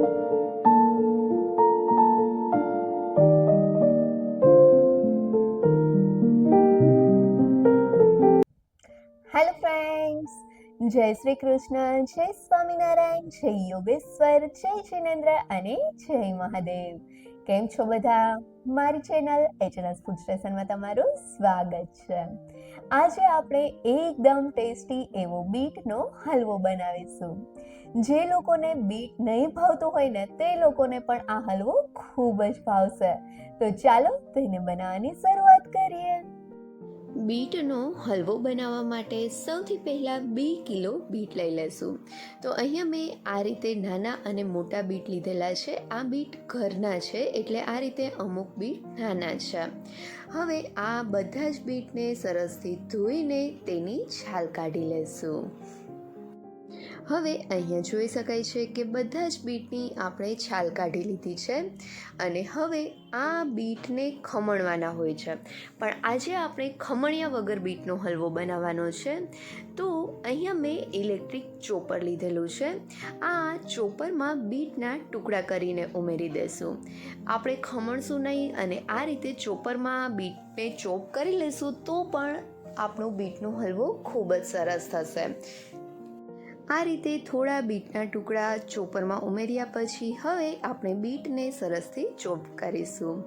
you. જય શ્રી કૃષ્ણ, જય સ્વામિનારાયણ, જય યોગેશ્વર, જય જિનેન્દ્ર અને જય મહાદેવ. કેમ છો બધા? મારી ચેનલ એચએનએસ ફૂડ સ્ટેશનમાં તમારું સ્વાગત છે. આજે આપણે એકદમ ટેસ્ટી એવો બીટનો હલવો બનાવીશું. જે લોકોને બીટ નહીં ભાવતું હોય ને, તે લોકોને પણ આ હલવો ખૂબ જ ભાવશે. તો ચાલો તેને બનાવવાની શરૂઆત કરીએ. બીટનો હલવો બનાવવા માટે સૌથી પહેલાં બે કિલો બીટ લઈ લેશું તો અહીંયા મેં આ રીતે નાના અને મોટા બીટ લીધેલા છે. આ બીટ ઘરના છે એટલે આ રીતે અમુક બીટ નાના છે. હવે આ બધા જ બીટને સરસથી ધોઈને તેની છાલ કાઢી લેશું હવે અહીંયા જોઈ શકાય છે કે બધા જ બીટની આપણે છાલ કાઢી લીધી છે અને હવે આ બીટને ખમણવાના હોય છે. પણ આજે આપણે ખમણ્યા વગર બીટનો હલવો બનાવવાનો છે. તો અહીંયા મેં ઇલેક્ટ્રિક ચોપર લીધેલું છે. આ ચોપરમાં બીટના ટુકડા કરીને ઉમેરી દેશું. આપણે ખમણશું નહીં અને આ રીતે ચોપરમાં બીટને ચોપ કરી લેશું તો પણ આપણો બીટનો હલવો ખૂબ જ સરસ થશે. આ રીતે થોડા બીટના ટુકડા ચોપરમાં ઉમેર્યા પછી હવે આપણે બીટને સરસથી ચોપ કરીશું.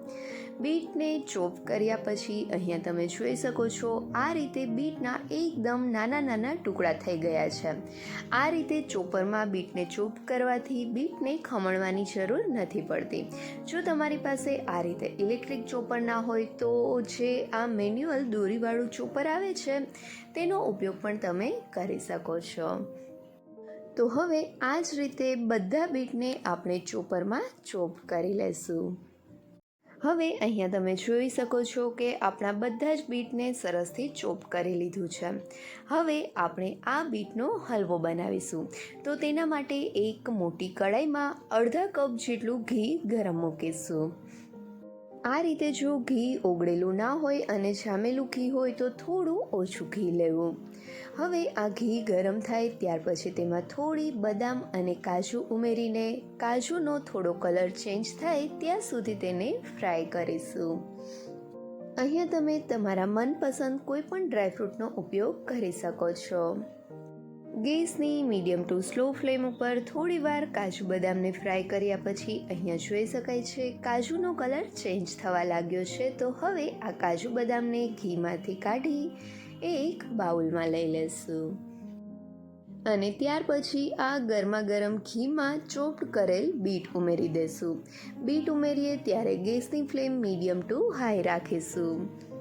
બીટને ચોપ કર્યા પછી અહીંયા તમે જોઈ શકો છો, આ રીતે બીટના એકદમ નાના નાના ટુકડા થઈ ગયા છે. આ રીતે ચોપરમાં બીટને ચોપ કરવાથી બીટને ખમણવાની જરૂર નથી પડતી. જો તમારી પાસે આ રીતે ઇલેક્ટ્રિક ચોપર ના હોય તો જે આ મેન્યુઅલ દોરીવાળું ચોપર આવે છે, તેનો ઉપયોગ પણ તમે કરી શકો છો. તો હવે આ જ રીતે બધા બીટને આપણે ચોપરમાં ચોપ કરી લેશું. હવે અહીંયા તમે જોઈ શકો છો કે આપણા બધા જ બીટને સરસથી ચોપ કરી લીધું છે. હવે આપણે આ બીટનો હલવો બનાવીશું. તો તેના માટે એક મોટી કડાઈમાં અડધા કપ જેટલું ઘી ગરમ મૂકીશું. આ રીતે જો ઘી ઓગળેલું ના હોય અને જામેલું ઘી હોય તો થોડું ઓછું ઘી લેવું. હવે આ ઘી ગરમ થાય ત્યાર પછી તેમાં થોડી બદામ અને કાજુ ઉમેરીને કાજુનો થોડો કલર ચેન્જ થાય ત્યાં સુધી તેને ફ્રાય કરીશું. અહીંયા તમે તમારા મનપસંદ કોઈ પણ ડ્રાયફ્રૂટનો ઉપયોગ કરી શકો છો. ગેસની મીડિયમ ટુ સ્લો ફ્લેમ ઉપર થોડીવાર કાજુ બદામને ફ્રાય કર્યા પછી અહીંયા જોઈ શકાય છે કાજુનો કલર ચેન્જ થવા લાગ્યો છે. તો હવે આ કાજુ બદામને ઘીમાંથી કાઢી એક બાઉલમાં લઈ લેશું. અને ત્યાર પછી આ ગરમા ગરમ ઘીમાં ચોપ્ડ કરેલ બીટ ઉમેરી દેશું. બીટ ઉમેરીએ ત્યારે ગેસની ફ્લેમ મીડિયમ ટુ હાઈ રાખીશું.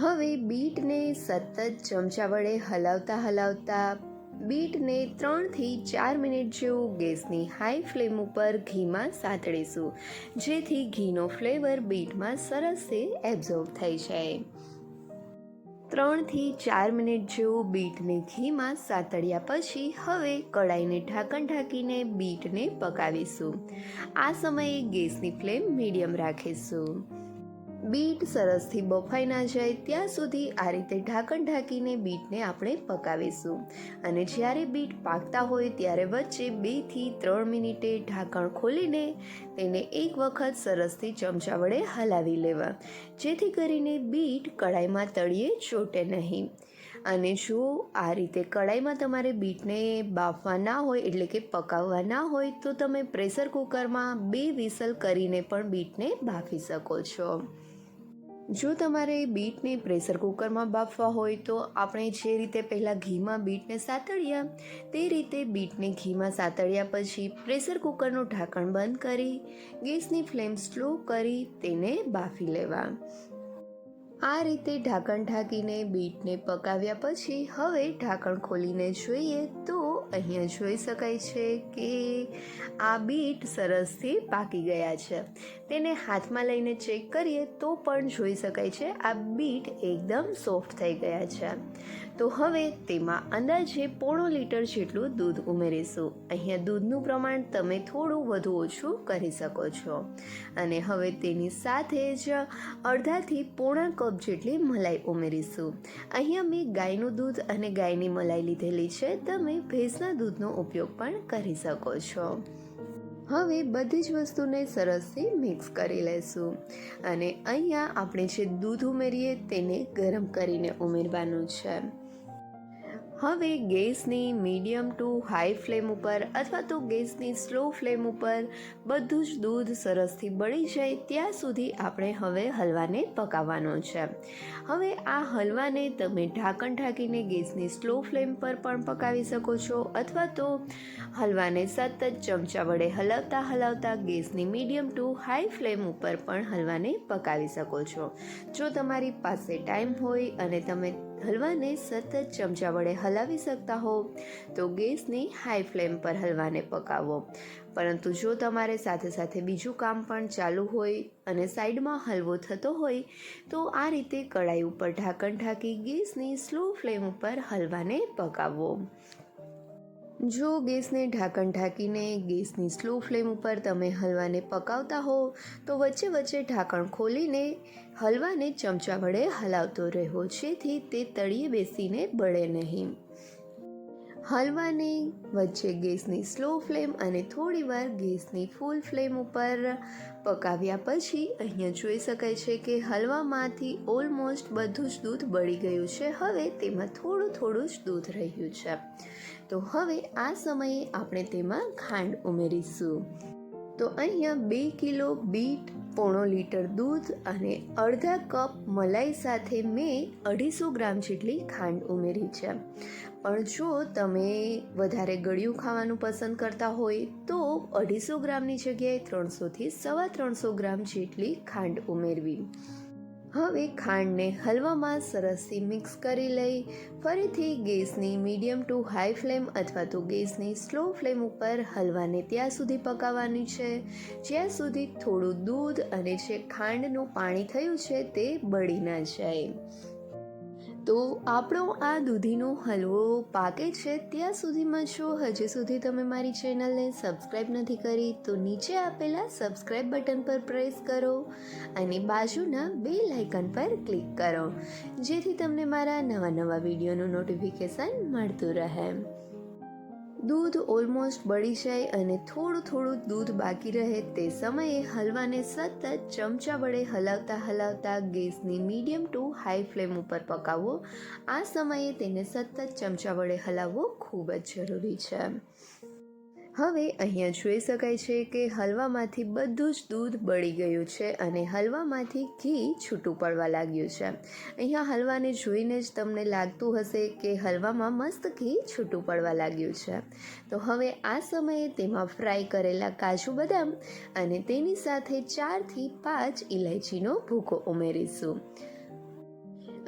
હવે બીટને સતત ચમચા વડે હલાવતા હલાવતા બીટને ત્રણથી ચાર મિનિટ જેવું ગેસની હાઈ ફ્લેમ ઉપર ઘીમાં સાતળીશું જેથી ઘીનો ફ્લેવર બીટમાં સરસે એબ્ઝોર્બ થઈ જાય. ત્રણથી ચાર મિનિટ જેવું બીટને ઘીમાં સાતળ્યા પછી હવે કડાઈને ઢાંકણ ઢાંકીને બીટને પકાવીશું. આ સમયે ગેસની ફ્લેમ મીડિયમ રાખીશું. બીટ સરસથી બફાઈ ના જાય ત્યાં સુધી આ રીતે ઢાંકણ ઢાંકીને બીટને આપણે પકાવીશું. અને જ્યારે બીટ પાકતા હોય ત્યારે વચ્ચે બેથી ત્રણ મિનિટે ઢાંકણ ખોલીને તેને એક વખત સરસથી ચમચા વડે હલાવી લેવા. જેથી કરીને બીટ કઢાઈમાં તળીએ ચોટે નહીં. અને જો આ રીતે કડાઈમાં તમારે બીટને બાફવા ના હોય એટલે કે પકાવવા ના હોય તો તમે પ્રેશર કુકરમાં બે વિસલ કરીને પણ બીટને બાફી શકો છો. જો તમારે બીટને પ્રેશર કુકરમાં બાફવા હોય તો આપણે જે રીતે પહેલાં ઘીમાં બીટને સાતળ્યા, તે રીતે બીટને ઘીમાં સાતળ્યા પછી પ્રેશર કુકરનું ઢાંકણ બંધ કરી, ગેસની ફ્લેમ સ્લો કરી તેને બાફી લેવા. આ રીતે ઢાંકણ ઢાંકીને બીટને પકાવ્યા પછી હવે ઢાંકણ ખોલીને જોઈએ તો અહીંયા જોઈ શકાય છે કે આ બીટ સરસથી પાકી ગયા છે. તેને હાથમાં લઈને ચેક કરીએ તો પણ જોઈ શકાય છે આ બીટ એકદમ સોફ્ટ થઈ ગયા છે. તો હવે તેમાં અંદાજે પોણો લીટર જેટલું દૂધ ઉમેરીશું. અહીંયા દૂધનું પ્રમાણ તમે થોડું વધુ ઓછું કરી શકો છો. અને હવે તેની સાથે જ અડધાથી પોણા કપ જેટલી મલાઈ ઉમેરીશું. અહીંયા મેં ગાયનું દૂધ અને ગાયની મલાઈ લીધેલી છે. તમે ભેંસના દૂધનો ઉપયોગ પણ કરી શકો છો. હવે બધી જ વસ્તુને સરસથી મિક્સ કરી લેશું. અને અહીંયા આપણે જે દૂધ ઉમેરીએ તેને ગરમ કરીને ઉમેરવાનું છે. હવે ગેસની મીડિયમ ટુ હાઈ ફ્લેમ ઉપર અથવા તો ગેસની સ્લો ફ્લેમ ઉપર બધું જ દૂધ સરસથી બળી જાય ત્યાં સુધી આપણે હવે હલવાને પકાવવાનો છે. હવે આ હલવાને તમે ઢાંકણ ઢાંકીને ગેસની સ્લો ફ્લેમ પર પણ પકાવી શકો છો અથવા તો હલવાને સતત ચમચા વડે હલાવતા હલાવતા ગેસની મીડિયમ ટુ હાઈ ફ્લેમ ઉપર પણ હલવાને પકાવી શકો છો. જો તમારી પાસે ટાઈમ હોય અને તમે હલવાને સતત ચમચા વડે હલાવી શકતા હો. તો ગેસની હાઈ ફ્લેમ પર હલવાને પકાવો. પરંતુ જો તમારે સાથે સાથે બીજું કામ પણ ચાલુ હોય અને સાઈડમાં હલવો થતો હોય, તો આ રીતે કડાઈ ઉપર ઢાંકણ ઢાંકી ગેસની સ્લો ફ્લેમ ઉપર હલવાને પકાવવો જો ગેસને ઢાંકણ ઢાંકીને ગેસની સ્લો ફ્લેમ ઉપર તમે હલવાને પકાવતા હો, તો વચ્ચે વચ્ચે ઢાંકણ ખોલીને હલવાને ચમચા વડે હલાવતો રહેવો જેથી તે તળિયે બેસીને બળે નહીં. હલવાને વચ્ચે ગેસની સ્લો ફ્લેમ અને થોડીવાર ગેસની ફૂલ ફ્લેમ ઉપર પકાવ્યા પછી અહીંયા જોઈ શકાય છે કે હલવામાંથી ઓલમોસ્ટ બધું જ દૂધ બળી ગયું છે. હવે તેમાં થોડું થોડું જ દૂધ રહ્યું છે. તો હવે આ સમયે આપણે તેમાં ખાંડ ઉમેરીશું. તો અહીંયા બે કિલો બીટ પોણો લીટર દૂધ અને અડધા કપ મલાઈ સાથે મેં અઢીસો ગ્રામ જેટલી ખાંડ ઉમેરી છે. પણ જો તમે વધારે ગળ્યું ખાવાનું પસંદ કરતા હોય, તો અઢીસો ગ્રામની જગ્યાએ ત્રણસોથી સવા ત્રણસો ગ્રામ જેટલી ખાંડ ઉમેરવી. હવે ખાંડને હલવામાં સરસથી મિક્સ કરી લઈ, ફરીથી ગેસની મીડિયમ ટુ હાઈ ફ્લેમ અથવા તો ગેસની સ્લો ફ્લેમ ઉપર હલવાને ત્યાં સુધી પકાવવાની છે. જ્યાં સુધી થોડું દૂધ અને જે ખાંડનું પાણી થયું છે તે બળી ના જાય. તો આપણો આ દૂધીનો હલવો પાકે છે ત્યાં સુધીમાં જો હજી સુધી તમે મારી ચેનલને સબસ્ક્રાઈબ નથી કરી તો નીચે આપેલા સબસ્ક્રાઈબ બટન પર પ્રેસ કરો અને બાજુના બે લાઇકન પર ક્લિક કરો. જેથી તમને મારા નવા નવા વિડીયોનું નોટિફિકેશન મળતું રહે. દૂધ ઓલમોસ્ટ બળી જાય અને થોડું થોડું દૂધ બાકી રહે તે સમયે હલવાને સતત ચમચા વડે હલાવતા હલાવતા ગેસની મીડિયમ ટુ હાઈ ફ્લેમ ઉપર પકાવવો આ સમયે તેને સતત ચમચા વડે હલાવવો ખૂબ જ જરૂરી છે. હવે અહીંયા જોઈ શકાય છે કે હલવામાંથી બધું જ દૂધ બળી ગયું છે અને હલવામાંથી ઘી છૂટું પડવા લાગ્યું છે. અહીંયા હલવાને જોઈને જ તમને લાગતું હશે કે હલવામાં મસ્ત ઘી છૂટું પડવા લાગ્યું છે. તો હવે આ સમયે તેમાં ફ્રાય કરેલા કાજુ બદામ અને તેની સાથે ચારથી પાંચ ઇલાયચીનો ભૂકો ઉમેરીશું.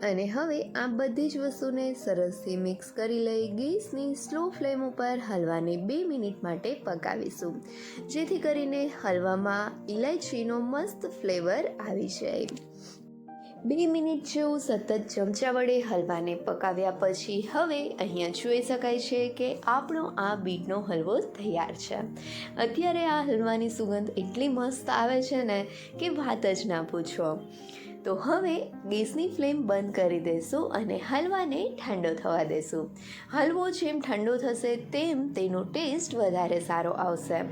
અને હવે આ બધી જ વસ્તુને સરસથી મિક્સ કરી લઈ ગેસની સ્લો ફ્લેમ ઉપર હલવાને બે મિનિટ માટે પકાવીશું. જેથી કરીને હલવામાં ઇલાયચીનો મસ્ત ફ્લેવર આવી જાય. બે મિનિટ જેવું સતત ચમચા વડે હલવાને પકાવ્યા પછી હવે અહીંયા જોઈ શકાય છે કે આપણો આ બીટનો હલવો તૈયાર છે. અત્યારે આ હલવાની સુગંધ એટલી મસ્ત આવે છે ને કે વાત જ ના પૂછો. તો હવે ગેસની ફ્લેમ બંધ કરી દેશું અને હલવાને ઠંડો થવા દેશું. હલવો જેમ ઠંડો થશે તેમ તેનો ટેસ્ટ વધારે સારો આવશે.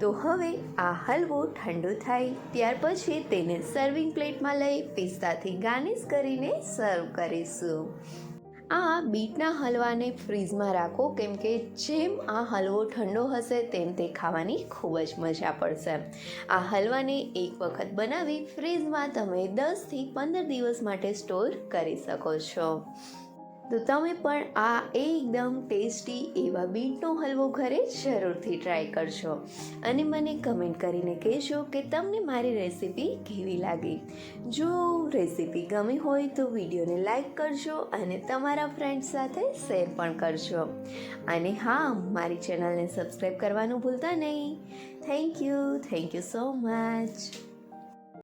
તો હવે આ હલવો ઠંડો થાય, ત્યાર પછી તેને સર્વિંગ પ્લેટમાં લઈ પિસ્તાથી ગાર્નિશ કરીને સર્વ કરીશું. આ બીટના હલવાને ફ્રીઝમાં રાખો, કેમ કે જેમ આ હલવો ઠંડો હશે તેમ તે ખાવાની ખૂબ જ મજા પડશે. આ હલવાને એક વખત બનાવી ફ્રીઝમાં તમે દસથી પંદર દિવસ માટે સ્ટોર કરી શકો છો. તો તમે પણ આ એકદમ ટેસ્ટી એવા બીટનો હલવો ઘરે જરૂરથી ટ્રાય કરશો અને મને કમેન્ટ કરીને કહેજો કે તમને મારી રેસીપી કેવી લાગી? જો રેસીપી ગમી હોય તો વિડીયોને લાઈક કરજો અને તમારા ફ્રેન્ડ્સ સાથે શેર પણ કરજો. અને હા, મારી ચેનલને સબસ્ક્રાઈબ કરવાનું ભૂલતા નહીં. Thank you thank you so much